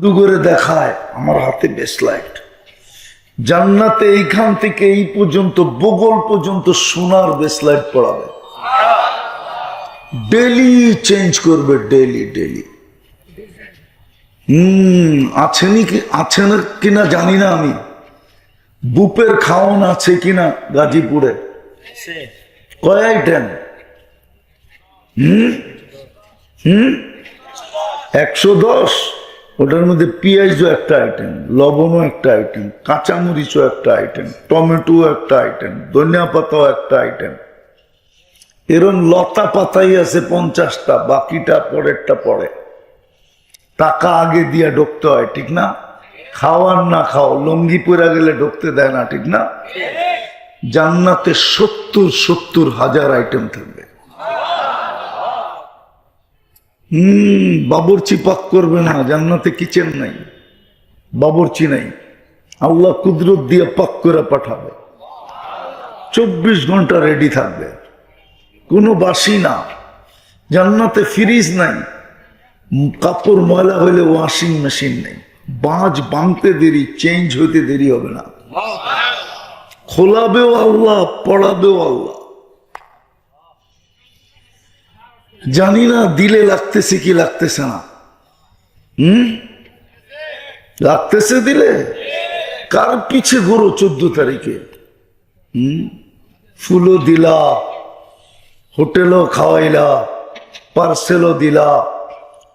দু করে দেখায়, আমার হাতে বেশ লাইট জান্নাতে এইখান থেকে এই পর্যন্ত, বগল পর্যন্ত সোনার বেসলাইট পড়াবে। ডেলি চেঞ্জ করবে ডেলি ডেলি হম আছেনি কি, আছে না কিনা জানি না আমি। বুপের খাওয়ান আছে কিনা গাজীপুরে? কয় আইটেম হুম হুম, একশো দশ। ওটার মধ্যে পেঁয়াজও একটা আইটেম লবণও একটা আইটেম কাঁচামরিচও একটা আইটেম টমেটো একটা আইটেম ধনিয়া পাতাও একটা আইটেম এরম লতা পাতাই আছে পঞ্চাশটা, বাকিটা পরেরটা পরে। টাকা আগে দিয়ে ঢুকতে হয়, ঠিক না? খাওয়ার না খাও লঙ্গি পরে গেলে ঢুকতে দেয় না, ঠিক না? জান্নাতে সত্তর সত্তর হাজার আইটেম থাকবে। হম বাবরচি পাক করবে না জান্নাতে কিচেন নাই বাবরচি নাই। আল্লাহ কুদরত দিয়ে পাক করে পাঠাবে। চব্বিশ ঘণ্টা রেডি থাকবে। কোনো বাসি না। জান্নাতে ফ্রিজ নাই। কাপড় ময়লা হলে ওয়াশিং মেশিন নেই। বাঁচ বাঁধতে দেরি চেঞ্জ হইতে দেরি হবে না। খোলাবেও আল্লাহ পড়াবেও আল্লাহ। জানি না, দিলে লাগতেছে কি লাগতেছে না। হুম? লাগতেছে দিলে? কার পিছে ঘোরো চোদ্দ তারিখে? হুম? ফুলও দিলা, হোটেলও খাওয়াইলা, পার্সেলও দিলা,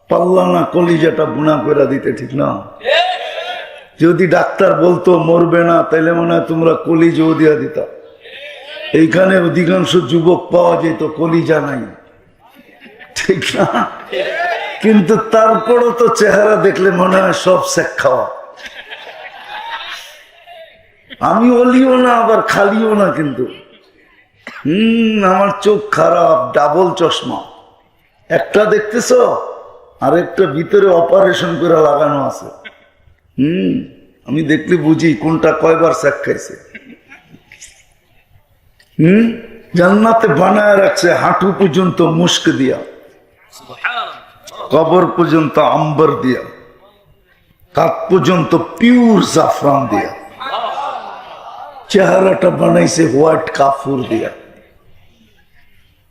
পাল্লা না কলিজাটা বুনা করে দিতে ঠিক না। যদি ডাক্তার বলতো, মরবে না তাহলে মনে হয় তোমরা কলিজাও দিয়া দিতা। এইখানে অধিকাংশ যুবক পাওয়া যেত কলিজা নাই। ঠিক না কিন্তু তারপরও তো চেহারা দেখলে মনে হয় সব শেখ খাওয়া। আমি অলিও না, আবার খালিও না কিন্তু। হম, আমার চোখ খারাপ, ডাবল চশমা। একটা দেখতেছ আর একটা ভিতরে অপারেশন করে লাগানো আছে। হুম, আমি দেখলে বুঝি কোনটা কয়বার শেখ খাইছে। হুম, জান্নাতে বানায় রাখছে হাঁটু পর্যন্ত মুস্ক দিয়া। কবর পর্যন্ত আম্বর দিয়া কাপ পর্যন্ত পিওর জাফরান দিয়া চেহারাটা বানাইছে হোয়াইট কাফুর দিয়া।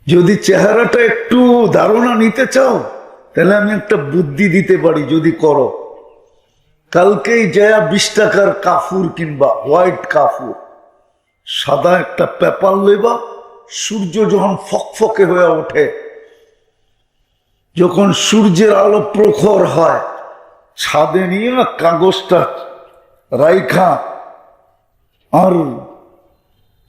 যদি চেহারাটা একটু ধারণা নিতে চাও তাহলে আমি একটা বুদ্ধি দিতে পারি যদি করো। কালকেই জয়া বিশ টাকার কাফুর কিনবা হোয়াইট কাফুর। সাদা একটা পেপার লইবা সূর্য যখন ফকফকে হয়ে ওঠে যখন সূর্যের আলো প্রখর হয়, ছাদে নিয়ে না কাগজটা, রাইখা আর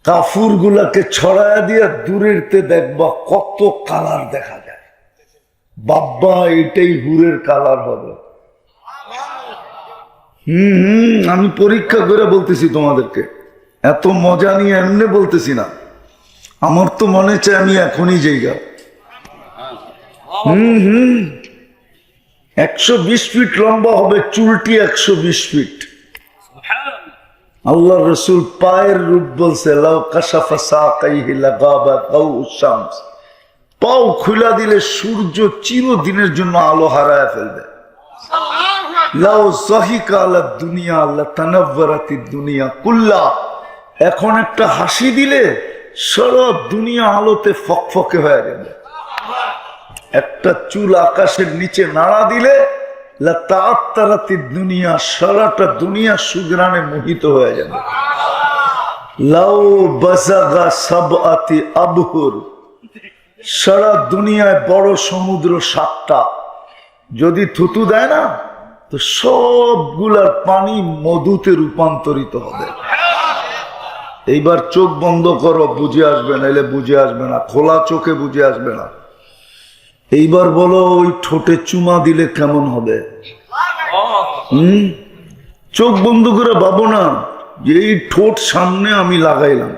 কাফুর গুলাকে ছড়ায় দিয়ে দূরেরতে দেখবা কত কালার দেখা যায়। বাব্বা, এটাই হুরের কালার হবে। হুম হুম, আমি পরীক্ষা করে বলতেছি তোমাদেরকে। এত মজা নিয়ে এমনি বলতেছি না। আমার তো মনে চায় আমি এখনই জায়গা হুম হুম। একশো বিশ ফিট লম্বা হবে চুলটি একশো বিশ ফিট। আল্লাহ রসুল পায়ের রূপ বলছে পাও খুলা দিলে সূর্য চিরদিনের জন্য আলো হারায় ফেলবে। এখন একটা হাসি দিলে সারা দুনিয়া আলোতে ফকফকে হয়ে যাবে। একটা চুল আকাশের নিচে নাড়া দিলে লাতারাতি দুনিয়া, সারাটা দুনিয়া সুগ্রানে মোহিত হয়ে যাবে। লাউ বাজাগা সব আতি আবহুর, সারা দুনিয়ায় বড় সমুদ্র সাতটা। যদি থুতু দেয় না, তো সবগুলার পানি মধুতে রূপান্তরিত হবে। এইবার চোখ বন্ধ করো, বুঝে আসবে না এলে বুঝে আসবে না। খোলা চোখে বুঝে আসবে না। এইবার বলো, ওই ঠোঁটে চুমা দিলে কেমন হবে? হুম? চোখ বন্ধ করে ভাবো না যে এই ঠোঁট সামনে আমি লাগাইলাম।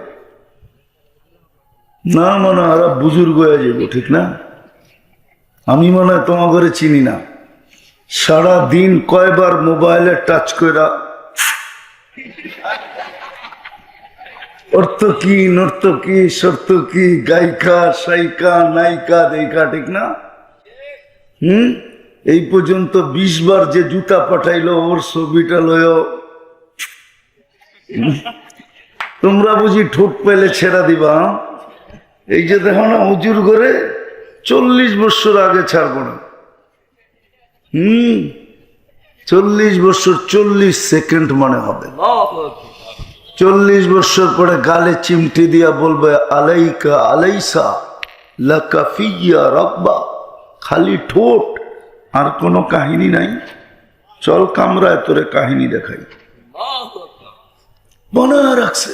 না মানে আর বুজুর্গ হয়ে যাব, ঠিক না? আমি মনে হয় তোমার ঘরে চিনি না। সারা দিন কয়বার মোবাইলে টাচ করা অর্থ কি নর্ত কি, শর্ত কি, গায়িকা, সাইকা, নায়িকা, দেখা, ঠিক না? হুম? এই পর্যন্ত বিশ বার যে জুতা পাঠাইলো ওর ছবিটা লয় তোমরা বুঝি ঠোঁট পেলে ছেড়া দিবা হ্যাঁ? এই যে দেখো না, হুজুর করে চল্লিশ বছর আগে ছাড়বো না। হুম? চল্লিশ বছর চল্লিশ সেকেন্ড মনে হবে। চল্লিশ বছর পরে গালে চিমটি দিয়া বলবে, আলাইকা, আলাইসা, লাকা লাকাফিয়া রব্বা। খালি ঠোঁট আর কোনো কাহিনী নাই। চল কামরায় তোরে কাহিনী দেখাই। বানায় রাখছে,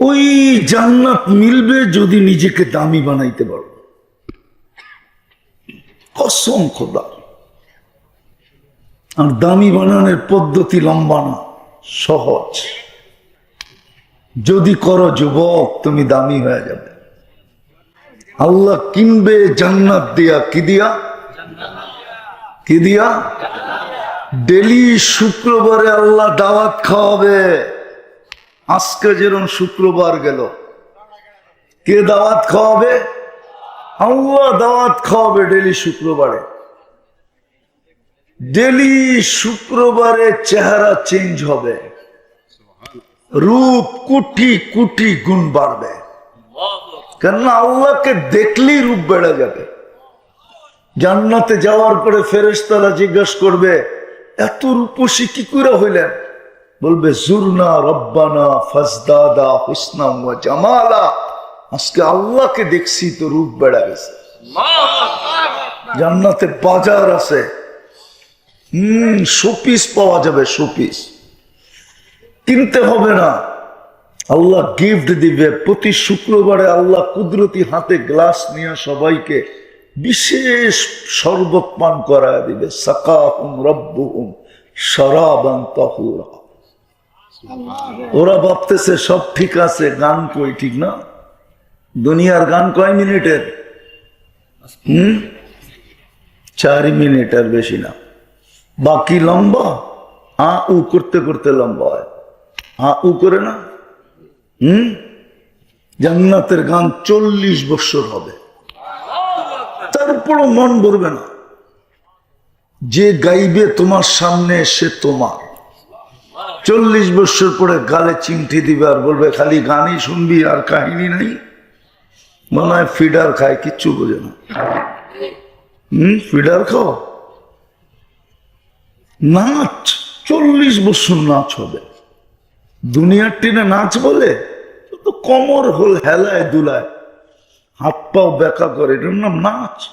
ওই জান্নাত মিলবে যদি নিজেকে দামি বানাইতে পারো। কসম খোদা। আর দামি বানানোর পদ্ধতি লম্বা না, সহজ। যদি করো যুবক, তুমি দামি হয়ে যাবে। আল্লাহ কিনবে জান্নাত দিয়া কি দিয়া? কি দিয়া? ডেলি শুক্রবারে আল্লাহ দাওয়াত খাওয়াবে। আজকে যেরকম শুক্রবার গেল। কে দাওয়াত খাওয়াবে? আল্লাহ দাওয়াত খাওয়াবে ডেলি শুক্রবারে। ডেলি শুক্রবারে চেহারা চেঞ্জ হবে। রূপ কুটি কুটি গুণ বাড়বে। কেননা আল্লাহকে দেখলেই রূপ বেড়ে যাবে। জান্নাতে যাওয়ার পরে ফেরেশতারা জিজ্ঞাসা করবে এত রূপসী কি করে হইলেন? বলবে জুরনা রব্বানা ফজদাদা হুসনা ওয়া জামালা। আজকে আল্লাহকে দেখছি তো রূপ বেড়া গেছে। জান্নাতে বাজার আছে। হম শোপিস পাওয়া যাবে শোপিস। কিনতে হবে না। আল্লাহ গিফট দিবে। প্রতি শুক্রবারে আল্লাহ কুদরতি হাতে গ্লাস নিয়ে সবাইকে বিশেষ শরবত পান করা দিবে। সাকাহুম রব্বুহুম শরাবান তাহুরা। ওরা ভাবতেছে, সব ঠিক আছে, গান কই, ঠিক না? দুনিয়ার গান কয় মিনিটের? হুম? চার মিনিট আর বেশি না। বাকি লম্বা? আ, উ করতে করতে লম্বা হয়। আ, উ করে না? হুম? জান্নাতের গান চল্লিশ বছর হবে। তারপরও মন ভরবে না। যে গাইবে তোমার সামনে, সে তোমার। চল্লিশ বছর পরে গালে চিমটি দিবে আর বলবে, খালি গানই শুনবি, আর কাহিনী নাই। মনে হয় ফিডার খায়, কিচ্ছু বোঝে না। হম? ফিডার খাও। নাচ, চল্লিশ বছর নাচ হবে। দুনিয়ার টিনে নাচ বলে তো কমর হল, হেলায় দুলায়। হাত পাও বেকা করে, এটার নাম নাচ।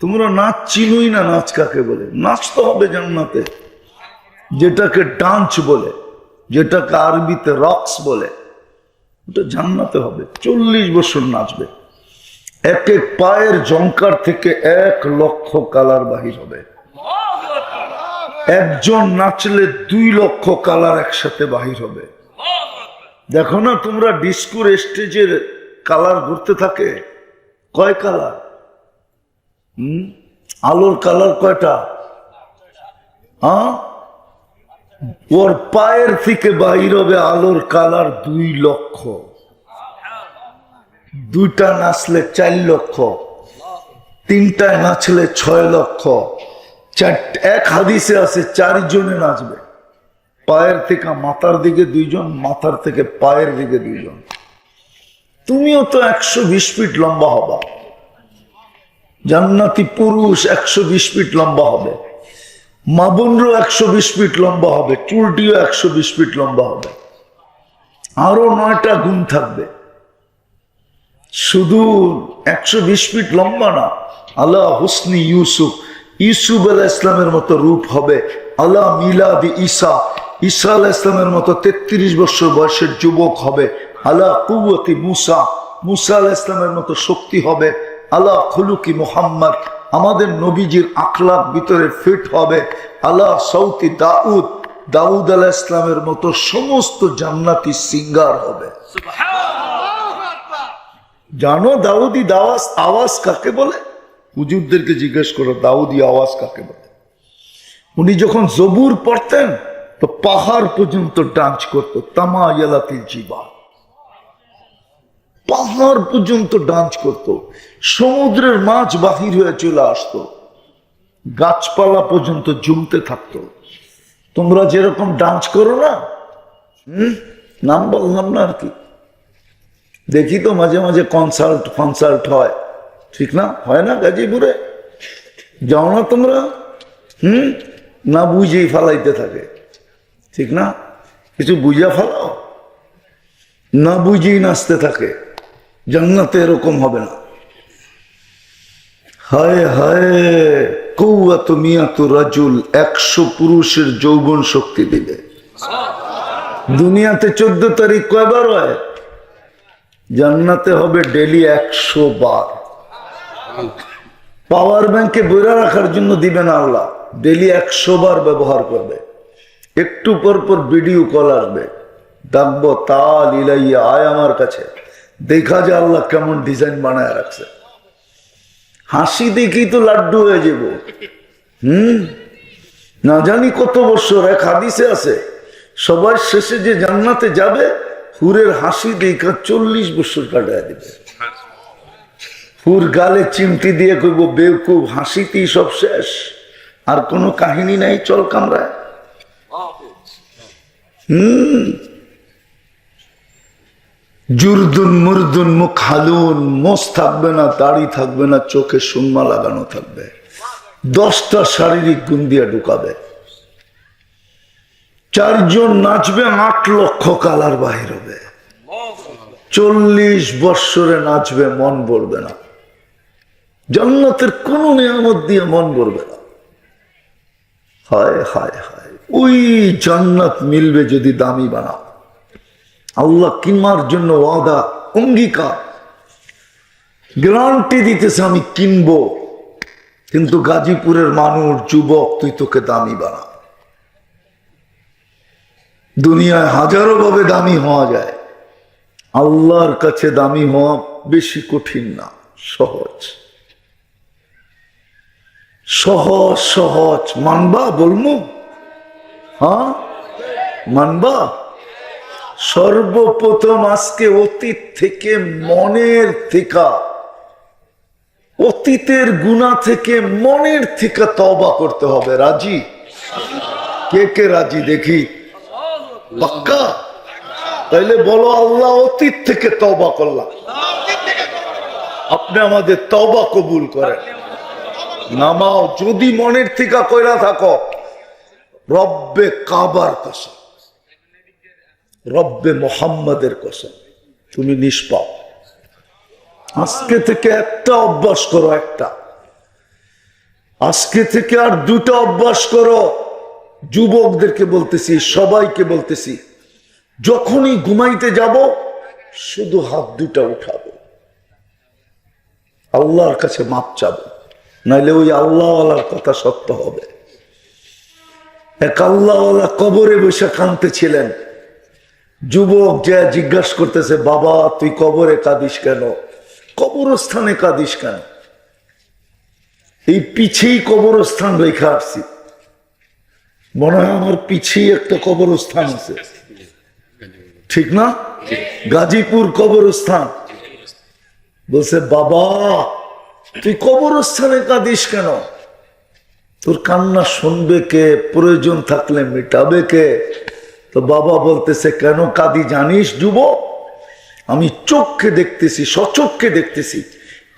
তোমরা নাচ চিনোই না নাচ কাকে বলে? নাচ তো হবে জান্নাতে। যেটাকে ডান্স বলে, যেটাকে আরবিতে রক্স বলে, ওটা জান্নাতে হবে। চল্লিশ বছর নাচবে। এক এক পায়ের জঙ্কার থেকে এক লক্ষ কালার বাহির হবে। একজন নাচলে দুই লক্ষ কালার একসাথে বাহির হবে। দেখো না তোমরা ডিস্কোর স্টেজের কালার ঘুরতে থাকে? কয় কালার? হুম? আলোর কালার কয়টা? হ্যাঁ? ওর পায়ের থেকে বাহির হবে আলোর কালার দুই লক্ষ। দুইটা নাচলে চার লক্ষ। তিনটায় নাচলে ছয় লক্ষ। চার এক হাদিসে আছে, চারজনে নাচবে। পায়ের থেকে মাথার দিকে দুইজন, মাথার থেকে পায়ের দিকে দুইজন। তুমিও তো একশো বিশ ফিট লম্বা হবা। জান্নাতি পুরুষ একশো বিশ ফিট লম্বা হবে। মাবনরও একশো বিশ ফিট লম্বা হবে, চুলটিও একশো বিশ ফিট লম্বা হবে। আরও নয়টা গুণ থাকবে। শুধু একশো বিশ ফিট লম্বা না, আল্লাহ হুসনি ইউসুফ ইউসুফ আলাহ ইসলামের মতো রূপ হবে। আল্লাহ মিলাদি ঈসা ঈসা আলাহ ইসলামের মতো তেত্রিশ বছর বয়সের যুবক হবে। আল্লাহ কুয়তি মুসা। মুসা আলাহ ইসলামের মতো শক্তি হবে। আল্লাহ খুলুকি মোহাম্মদ। আমাদের নবীজির আখলাক ভিতরে ফিট হবে। আল্লাহ সৌতি দাউদ। দাউদ আলাহ ইসলামের মতো সমস্ত জান্নাতি সিঙ্গার হবে। জানো দাউদি দাওয়াজ আওয়াজ কাকে বলে? হুজুরদেরকে জিজ্ঞেস করো দাউদি আওয়াজ কাকে বলে? উনি যখন জবুর পড়তেন তো পাহাড় পর্যন্ত ডান্স করতো তামা ইয়ালাতিল জীবা পাহাড় পর্যন্ত ডান্স করত, সমুদ্রের মাছ বাহির হয়ে চলে আসতো, গাছপালা পর্যন্ত জমতে থাকতো। তোমরা যেরকম ডান্স করো না, হম? নাম বললাম না আর কি। দেখি তো মাঝে মাঝে কনসার্ট ফনসার্ট হয়। ঠিক না? হয় না গাজীপুরে? যাও না তোমরা, হুম? না বুঝেই ফালাইতে থাকে। ঠিক না? কিছু বুঝা ফালাও না বুঝেই নাচতে থাকে। জান্নাতে এরকম হবে না। হায় হায় কৌয়াত মিয়াত রাজুল একশো পুরুষের যৌবন শক্তি দিবে। দুনিয়াতে চোদ্দ তারিখ কয়বার হয়? জান্নাতে হবে ডেলি একশো বার। পাওয়ার ব্যাংকে বইরা রাখার জন্য দিবেন আল্লাহ। ডেলি একশো বার ব্যবহার করবে। একটু পর পর ভিডিও কল আসবে। ডাকবো তাল ইলাইয়া আয় আমার কাছে। দেখা যে আল্লাহ কেমন ডিজাইন বানায় রাখছে। হাসি দেখি তো লাড্ডু হয়ে যাব। হুম? না জানি কত বছর, এক হাদিসে আছে, সবার শেষে যে জান্নাতে যাবে, হুরের হাসি দেখা চল্লিশ বছর কাটায় দিবে। হুর গালে চিমটি দিয়ে কইব বেউকুব হাসিতেই সব শেষ। আর কোনো কাহিনী নাই, চল কামরায়। জুরদুন মুরদুন মুখ হালুন, মোষ থাকবে না, দাড়ি থাকবে না, চোখে সুরমা লাগানো থাকবে। দশটা শারীরিক গুণ দিয়ে ঢুকাবে। চারজন নাচবে, আট লক্ষ কালার বাহির হবে। চল্লিশ বৎসরে নাচবে, মন ভরবে না। জন্নতের কোন নিয়ামত দিয়ে মন ভরবে না। হায় হায় হায়। ওই জান্নাত মিলবে যদি দামি বানাও। আল্লাহ কিনবার জন্য ওয়াদা, অঙ্গীকার। গ্রান্টি দিতেছে, আমি কিনবো। কিন্তু গাজীপুরের মানুষ, যুবক, তুই তোকে দামি বানা। দুনিয়ায় হাজারো ভাবে দামি হওয়া যায়। আল্লাহর কাছে দামি হওয়া বেশি কঠিন না, সহজ। সহজ সহজ। মানবা বলমু? হ্যাঁ? মানবা? সর্বপ্রথম আজকে অতীত থেকে মনের থেকে। অতীতের গুণা থেকে মনের থেকে তবা করতে হবে। রাজি? কে কে রাজি দেখি? পাক্কা? তাইলে বলো আল্লাহ অতীত থেকে তবা করলাম। আপনি আমাদের তবা কবুল করেন। নামাও, যদি মনের থেকে কইরা থাকো। রব্বে কাবার কসম। রব্বে মোহাম্মদের কসম। তুমি নিষ্পাপ। আজকে থেকে একটা অভ্যাস করো একটা। আজকে থেকে আর দুটা অভ্যাস করো। যুবকদেরকে বলতেছি, সবাইকে বলতেছি, যখনই ঘুমাইতে যাব, শুধু হাত দুটা উঠাবো। আল্লাহর কাছে মাপ চাবো। নাইলে ওই আল্লাহওয়ালার কথা সত্য হবে। এক কবরে বসে কাঁদতেছিলেন। যুবক যে জিজ্ঞাসা করতেছে, বাবা, তুই কবরে কাঁদিস কেন? কবরস্থানে কাঁদিস কেন? এই পিছেই কবরস্থান রেখে আসছি মনে হয় আমার পিছেই একটা কবরস্থান আছে। ঠিক না? গাজীপুর কবরস্থান। বলছে, বাবা, তুই কবরস্থানে কাঁদিস কেন? তোর কান্না শুনবে কে? প্রয়োজন থাকলে মেটাবে কে? তো বাবা বলতেছে, কেন কাঁদি জানিস যুব আমি চোখকে দেখতেছি সচক্ষে দেখতেছি।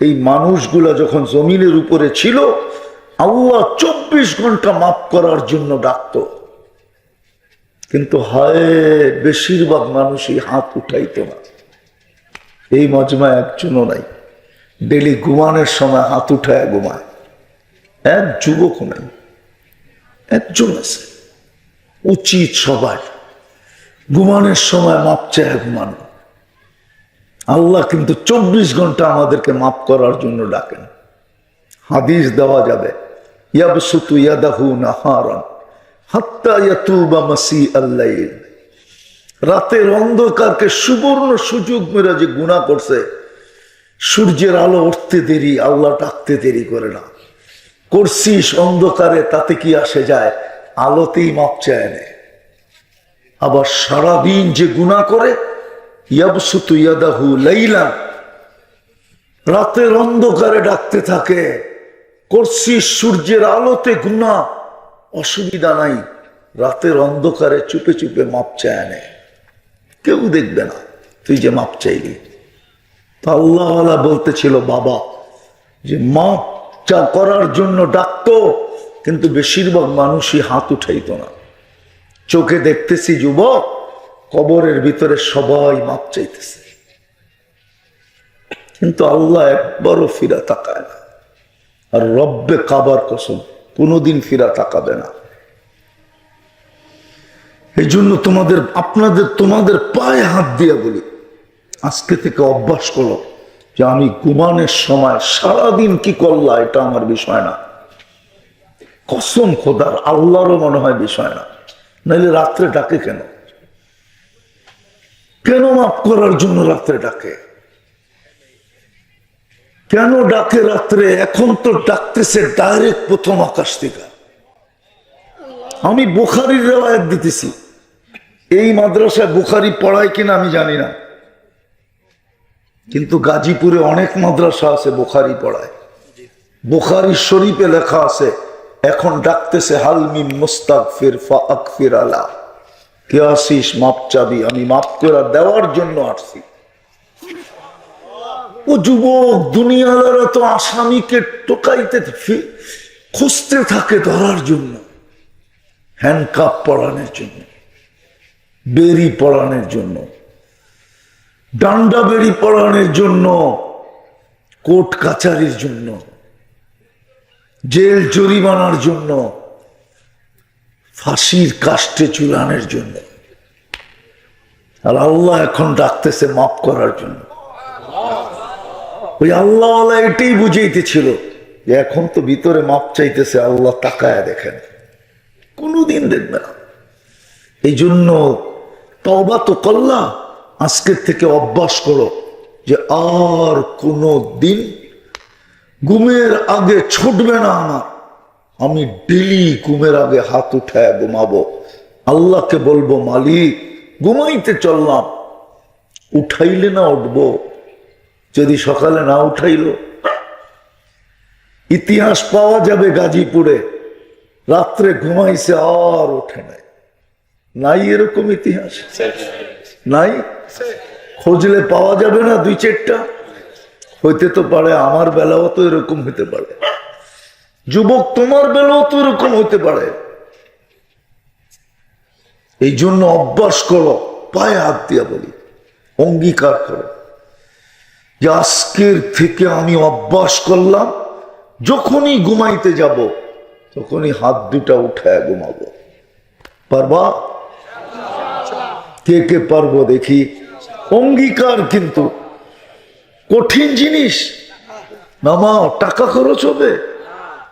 এই মানুষগুলা যখন জমিনের উপরে ছিল, আল্লাহ চব্বিশ ঘণ্টা মাফ করার জন্য ডাকতো। কিন্তু হায়, বেশিরভাগ মানুষই হাত উঠাইতো না। এই মজমা একজনও নাই। ডেলি ঘুমানোর সময় হাত উঠায় ঘুমায়। এক যুবক নাই, একজন আছে, উচিত সবাই ঘুমানোর সময় মাপ চায় ঘুমানো। আল্লাহ কিন্তু চব্বিশ ঘণ্টা আমাদেরকে মাফ করার জন্য ডাকেন। হাদিস দেওয়া যাবে, ইয়াবসুতু ইয়াদাহু নাহারান হাত্তা মাসি আল্লাইল রাতের অন্ধকারকে সুবর্ণ সুযোগ মেরা যে গুণা করছে, সূর্যের আলো উঠতে দেরি, আল্লাহ ডাকতে দেরি করে না। করছিস অন্ধকারে, তাতে কি আসে যায়? আলোতেই মাপ চায় নেয় আবার সারাদিন যে গুণা করে, ইয়াবসুতু ইয়াদাহু লাইলা। রাতের অন্ধকারে ডাকতে থাকে করছি সূর্যের আলোতে গুনা অসুবিধা নাই, রাতের অন্ধকারে চুপে চুপে মাপ চায় আনে কেউ দেখবে না, তুই যে মাপ চাইলি। তা আল্লাহওয়ালা বলতেছিল, বাবা, যে মাপ চা করার জন্য ডাকতো, কিন্তু বেশিরভাগ মানুষই হাত উঠাইতো না। চোখে দেখতেছি যুবক, কবরের ভিতরে সবাই মাপ চাইতেছে। কিন্তু আল্লাহ একবারও ফিরা তাকায় না। আর রব্বে কাবার কসম, কোনোদিন ফিরা তাকাবে না। এই জন্য তোমাদের, আপনাদের তোমাদের পায়ে হাত দিয়ে বলি, আজকে থেকে অভ্যাস করো। যে আমি ঘুমানোর সময় সারাদিন কি করলা, এটা আমার বিষয় না। কসম খোদার, আল্লাহরও মনে হয় বিষয় না। নাহলে রাত্রে ডাকে কেন? কেন মাফ করার জন্য রাত্রে ডাকে? কেন ডাকে রাত্রে? এখন তো ডাকতেছে ডাইরেক্ট প্রথম আকাশ থেকে। আমি বুখারির রেওয়ায়ত দিতেছি। এই মাদ্রাসায় বুখারি পড়ায় কিনা আমি জানি না। কিন্তু গাজীপুরে অনেক মাদ্রাসা আছে বুখারি পড়ায়। বুখারি শরীফে লেখা আছে এখন ডাকতেছে হালমি মুস্তাক ফির ফির আলা। কে আসিস মাপ চাবি আমি মাপ করে দেওয়ার জন্য আসছি। ও যুবক দুনিয়ালারা তো আসামিকে টোকাইতে খুঁজতে থাকে ধরার জন্য। হ্যান্ডকাপ পড়ানোর জন্য বেরি পড়ানোর জন্য। ডান্ডা বেরি পড়ানোর জন্য, কোর্ট কাচারির জন্য, জেল জরিমানার জন্য, ফাঁসির কাষ্টে চুলানের জন্য। আর আল্লাহ এখন ডাকতেছে মাফ করার জন্য। ওই আল্লাহ এটাই বুঝাইতেছিল যে এখন তো ভিতরে মাপ চাইতেছে, আল্লাহ তাকায় দেখেন। কোনোদিন দেখবে না। এই জন্য তবা তো কল্লা আজকের থেকে অভ্যাস করো যে আর কোনো দিন ঘুমের আগে ছুটবে না আমার। আমি ডেলি ঘুমের আগে হাত উঠায় ঘুমাবো। আল্লাহকে বলব মালিক ঘুমাইতে চললাম। উঠাইলে না উঠবো। যদি সকালে না উঠাইল। ইতিহাস পাওয়া যাবে গাজীপুরে। রাত্রে ঘুমাইছে আর ওঠে নাই। নাই এরকম ইতিহাস? নাই? খুঁজলে পাওয়া যাবে না দুই চারটা। হইতে তো পারে আমার বেলাও তো এরকম হইতে পারে। যুবক, তোমার বেলাও তো এরকম হইতে পারে। এই জন্য অভ্যাস করো, পায়ে হাত দিয়া বলি, অঙ্গীকার করো। যে আজকের থেকে আমি অভ্যাস করলাম, যখনই ঘুমাইতে যাব, তখনই হাত দুটা উঠায় ঘুমাবো। পারবা? কে কে পারব দেখি। অঙ্গীকার কিন্তু কঠিন জিনিস। মামা, টাকা খরচ হবে,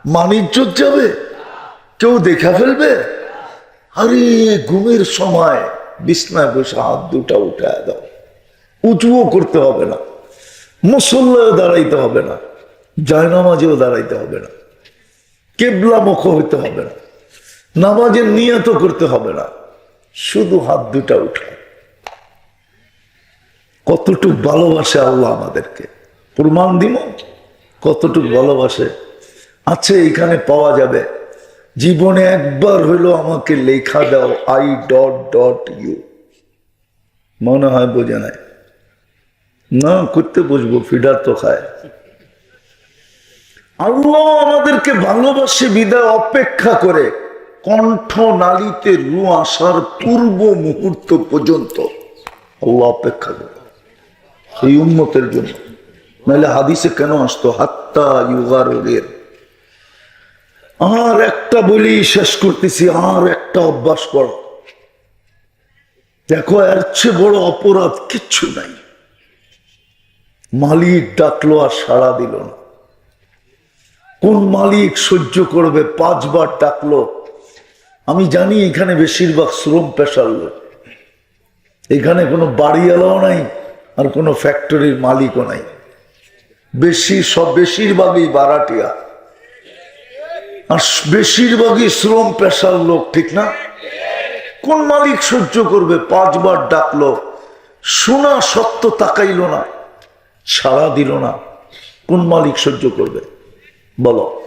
মানিজ্য যাবে, কেউ দেখা ফেলবে? আরে, ঘুমের সময় বিছনায় বসে হাত দুটা উঠায় দাও। উঁচুও করতে হবে না মুসল্লায় দাঁড়াইতে হবে না, জায়নামাজেও দাঁড়াইতে হবে না কেবলা মুখ হইতে হবে না, নামাজের নিয়ত করতে হবে না। শুধু হাত দুটা উঠায় কতটুক ভালোবাসে আল্লাহ আমাদেরকে? প্রমাণ দিব কতটুক ভালোবাসে? আছে এখানে পাওয়া যাবে। জীবনে একবার হইল আমাকে লেখা দাও আই ডট ডট ইউ মনে হয় বোঝে নাই। না, করতে বসবো, ফিডার তো খায়। আল্লাহ আমাদেরকে ভালোবাসে, বিদায়, অপেক্ষা করে। কণ্ঠ নালীতে রু আসার পূর্ব মুহূর্ত পর্যন্ত আল্লাহ অপেক্ষা করে এই উন্মতের জন্য। নাহলে হাদিসে কেন আসতো? হাত্তা ইউগার আর একটা বলি শেষ করতেছি, আর একটা অভ্যাস করো দেখো, এর চেয়ে বড় অপরাধ কিচ্ছু নাই। মালিক ডাকলো আর সাড়া দিল না। কোন মালিক সহ্য করবে? পাঁচবার ডাকলো আমি জানি এখানে বেশিরভাগ শ্রম পেশার লোক। এখানে কোনো বাড়িওয়ালাও নাই, আর কোনো ফ্যাক্টরির মালিকও নাই। বেশি সব, বেশিরভাগই বারাটিয়া। আর বেশিরভাগই শ্রম পেশার লোক, ঠিক না? কোন মালিক সহ্য করবে? পাঁচবার ডাকলো, শোনা সত্য তাকাইল না, সাড়া দিল না। কোন মালিক সহ্য করবে? বলো।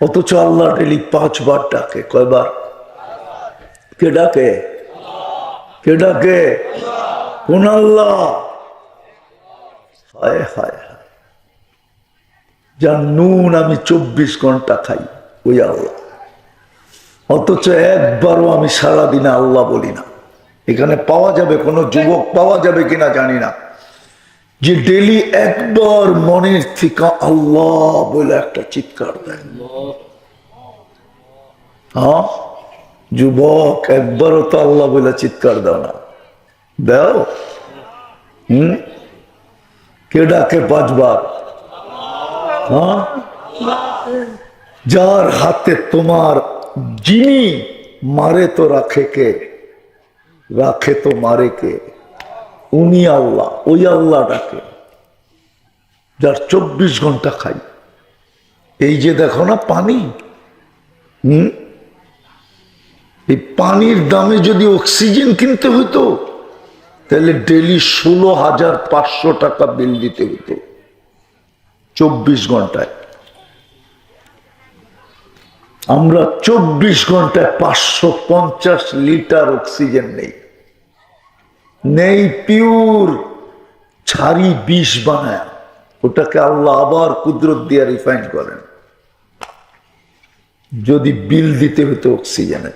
অথচ আল্লাহ ডেলি পাঁচবার ডাকে, কয়বার? কে ডাকে? কে ডাকে? কোন আল্লাহ? হায় হায়। যার নুন আমি চব্বিশ ঘণ্টা খাই, ওই আল্লাহ। অথচ একবারও আমি সারাদিনে আল্লাহ বলি না। এখানে পাওয়া যাবে, কোনো যুবক পাওয়া যাবে কিনা জানি না। যে ডেলি একবার মনের থেকে আল্লাহ বলে একটা চিৎকার দেয়। হ্যাঁ? যুবক, একবারও তো আল্লাহ বলে চিৎকার দাও না। দাও। হুম? কে ডাকে পাঁচবার? হ্যাঁ? যার হাতে তোমার যিনি মারে তো রাখে কে? রাখে তো মারে কে? উনি আল্লাহ, ওই আল্লাহ ডাকে। যার চব্বিশ ঘণ্টা খাই। এই যে দেখো না পানি? হুম? এই পানির দামে যদি অক্সিজেন কিনতে হতো তাহলে ডেলি ষোলো হাজার পাঁচশো টাকা বিল দিতে হতো চব্বিশ ঘন্টায়। আমরা চব্বিশ ঘন্টায় পাঁচশো পঞ্চাশ লিটার অক্সিজেন নেই। নেই, পিওর। ছাড়ি বিষ বানায়। ওটাকে আল্লাহ আবার কুদরত দিয়ে রিফাইন করেন। যদি বিল দিতে হতো অক্সিজেনে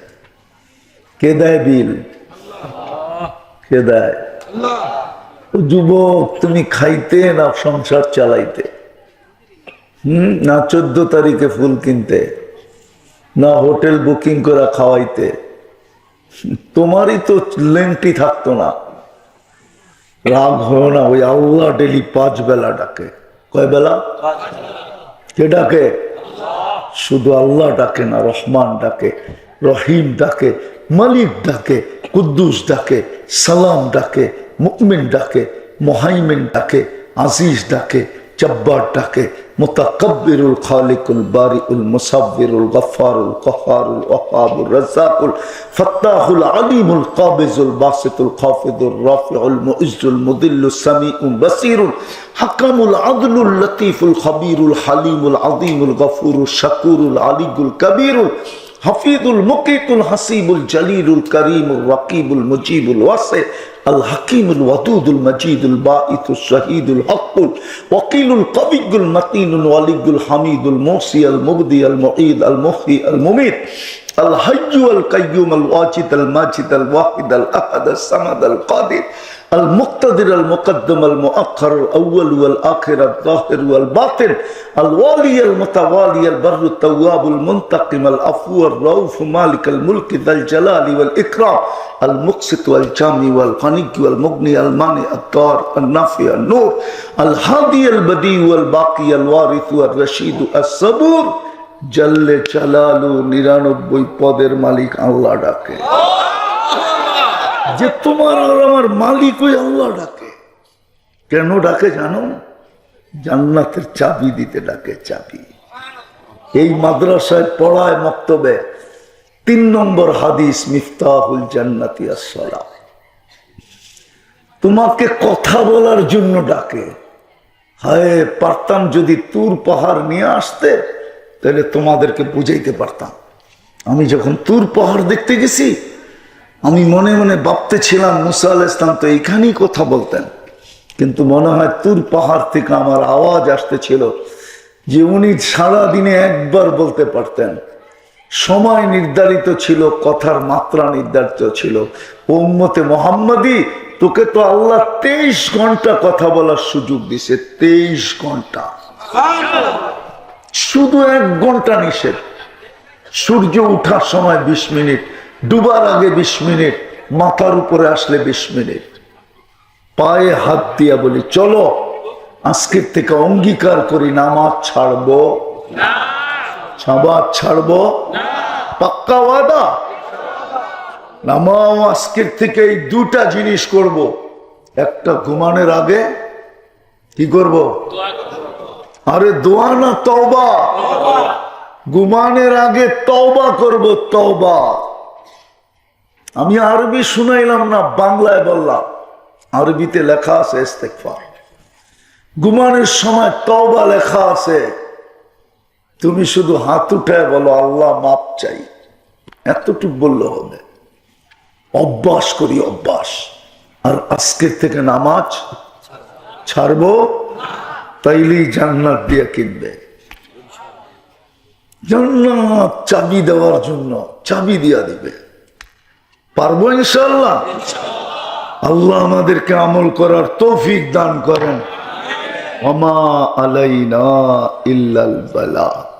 কে দেয় বিল? কে দেয়? যুবক, তুমি খাইতে না সংসার চালাইতে? হম? না চোদ্দ তারিখে ফুল কিনতে? না হোটেল বুকিং করা খাওয়াইতে? তোমারই তো লেংটি থাকতো না। রাগ হয় না ওই আল্লাহ ডেলি পাঁচ বেলা ডাকে। কয় বেলা? কে ডাকে? শুধু আল্লাহ ডাকে না, রহমান ডাকে, রহিম ডাকে, মালিক ডাকে, কুদ্দুস ডাকে, সালাম ডাকে মুকমিন ডাকে, মোহাইমিন ডাকে, আজিজ ডাকে, জব্বার ডাকে মুতাকাব্বিরুল খালিকুল বারিউল মুসাব্বিরুল গফফারুল কহারুল ওয়াহাবুর রাজ্জাকুল ফাত্তাহুল আলিমুল কাবিজুল বাসিতুল খাফিদুর রাফিউল মুইজুল মুদিল্লুস সামিউল বাসিরুল হাকামুল আদলুল লতিফুল খাবীরুল হালিমুল আযীমুল গফুরুল শাকুরুল আলিগুল কবীরুল হাফিদুল মুকিতুল হাসিবুল জালিরুল করিমুল ওয়াকিবুল মুজিবুল ওয়াসে, আল হাকিমুল ওয়াদুদুল মজিদুল বাঈতুল শহীদুল হকুল ওয়াকিলুল কবিগুল মতিনুল ওয়ালিগুল হামিদুল মুসি আল মুবদি আল মুঈদ আল মুহি আল মুমিত, আল হাইয়ু আল কাইয়ুম আল ওয়াজিদ আল মাজিদ আল ওয়াহিদ আল আহাদ আল সামাদ আল কাদির المقتدر المقدم المؤخر الأول والآخر الظاهر والباطن الوالي المتوالي البر التواب المنتقم العفو الرؤوف مالك الملك ذا الجلال والإكرام المقسط والجامع والغني والمغني المانع الدار النافع النور الهادي البديع والباقي الوارث والرشيد الصبور জাল্লে চালালু নিরানব্বই পদের মালিক আল্লাহ ডাকে যে তোমার আর আমার মালিক ওই আল্লাহ ডাকে। কেন ডাকে জানো? জান্নাতের চাবি দিতে ডাকে চাবি। এই মাদ্রাসায় পড়ায় মক্তবে তিন নম্বর হাদিস, মিফতাহুল জান্নাতি আসসালাম। তোমাকে কথা বলার জন্য ডাকে। হায়, পারতাম যদি তুর পাহাড় নিয়ে আসতে, তাহলে তোমাদেরকে বুঝাইতে পারতাম। আমি যখন তুর পাহাড় দেখতে গেছি আমি মনে মনে ভাবতে ছিলাম মুসা আল ইসলাম তো এখানেই কথা বলতেন। কিন্তু মনে হয় তুর পাহাড় থেকে আমার আওয়াজ আসতেছিল যে উনি সারা দিনে একবার বলতে পারতেন। সময় নির্ধারিত ছিল, কথার মাত্রা নির্ধারিত ছিল। ওম্মতে মোহাম্মদী, তোকে তো আল্লাহ তেইশ ঘণ্টা কথা বলার সুযোগ দিছে, তেইশ ঘণ্টা। শুধু এক ঘণ্টা নিষেধ। সূর্য উঠার সময় বিশ মিনিট ডুবার আগে বিশ মিনিট, মাথার উপরে আসলে বিশ মিনিট। পায়ে হাত দিয়া বলি, চলো, আজকের থেকে অঙ্গীকার করি, নামাজ ছাড়বো। সাবাদ ছাড়বো। পাক্কা ওয়াদা? নামাও, আজকের থেকে এই দুটা জিনিস করব। একটা ঘুমানোর আগে কি করব? আরে দোয়া না তওবা? ঘুমানোর আগে তওবা করব, তওবা। আমি আরবি শুনাইলাম না, বাংলায় বললাম। আরবিতে লেখা আছে ইস্তেকফার ঘুমানোর সময় তওবা লেখা আছে। তুমি শুধু হাত উঠায় বলো, আল্লাহ মাপ চাই। এতটুক বললে হবে। অভ্যাস করি, অভ্যাস। আর আজকের থেকে নামাজ ছাড়বো, তাইলেই জান্নাত দিয়ে কিনবে। জান্নাত চাবি দেওয়ার জন্য, চাবি দিয়া দিবে। পারব ইনশাল্লাহ আল্লাহ আমাদেরকে আমল করার তৌফিক দান করেন। অমা আলাইনা ইল্লাল বালা।